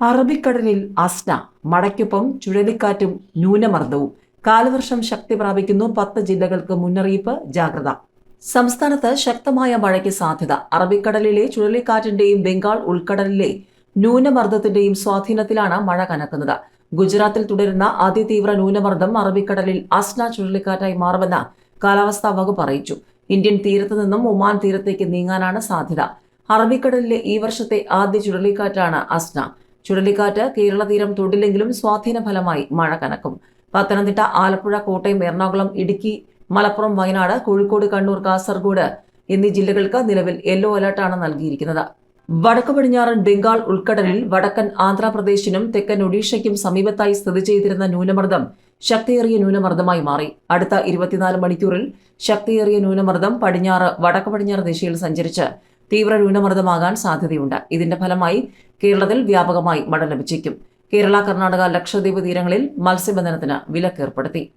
അറബിക്കടലിൽ അസ്ന മടയ്ക്കൊപ്പം ചുഴലിക്കാറ്റും ന്യൂനമർദ്ദവും. കാലവർഷം ശക്തി പ്രാപിക്കുന്നു. പത്ത് ജില്ലകൾക്ക് മുന്നറിയിപ്പ് ജാഗ്രത. സംസ്ഥാനത്ത് ശക്തമായ മഴയ്ക്ക് സാധ്യത. അറബിക്കടലിലെ ചുഴലിക്കാറ്റിന്റെയും ബംഗാൾ ഉൾക്കടലിലെ ന്യൂനമർദ്ദത്തിന്റെയും സ്വാധീനത്തിലാണ് മഴ കനക്കുന്നത്. ഗുജറാത്തിൽ തുടരുന്ന അതിതീവ്ര ന്യൂനമർദ്ദം അറബിക്കടലിൽ അസ്ന ചുഴലിക്കാറ്റായി മാറുമെന്ന് കാലാവസ്ഥാ വകുപ്പ് അറിയിച്ചു. ഇന്ത്യൻ തീരത്തു നിന്നും ഒമാൻ തീരത്തേക്ക് നീങ്ങാനാണ് സാധ്യത. അറബിക്കടലിലെ ഈ വർഷത്തെ ആദ്യ ചുഴലിക്കാറ്റാണ് അസ്ന. ചുഴലിക്കാറ്റ് കേരള തീരം തൊടില്ലെങ്കിലും സ്വാധീന ഫലമായി മഴ കനക്കും. പത്തനംതിട്ട ആലപ്പുഴ കോട്ടയം എറണാകുളം ഇടുക്കി മലപ്പുറം വയനാട് കോഴിക്കോട് കണ്ണൂർ കാസർഗോഡ് എന്നീ ജില്ലകൾക്ക് നിലവിൽ യെല്ലോ അലർട്ടാണ് നൽകിയിരിക്കുന്നത്. വടക്കു പടിഞ്ഞാറൻ ബംഗാൾ ഉൾക്കടലിൽ വടക്കൻ ആന്ധ്രാപ്രദേശിനും തെക്കൻ ഒഡീഷയ്ക്കും സമീപത്തായി സ്ഥിതി ചെയ്തിരുന്ന ന്യൂനമർദ്ദം ശക്തിയേറിയ ന്യൂനമർദ്ദമായി മാറി. അടുത്ത ഇരുപത്തിനാല് മണിക്കൂറിൽ ശക്തിയേറിയ ന്യൂനമർദ്ദം പടിഞ്ഞാറ് വടക്ക് പടിഞ്ഞാറ് ദിശയിൽ സഞ്ചരിച്ച് തീവ്ര ന്യൂനമർദ്ദമാകാൻ സാധ്യതയുണ്ട്. ഇതിന്റെ ഫലമായി കേരളത്തിൽ വ്യാപകമായി മഴ ലഭിച്ചേക്കും. കേരള കർണാടക ലക്ഷദ്വീപ് തീരങ്ങളിൽ മത്സ്യബന്ധനത്തിന് വിലക്കേർപ്പെടുത്തി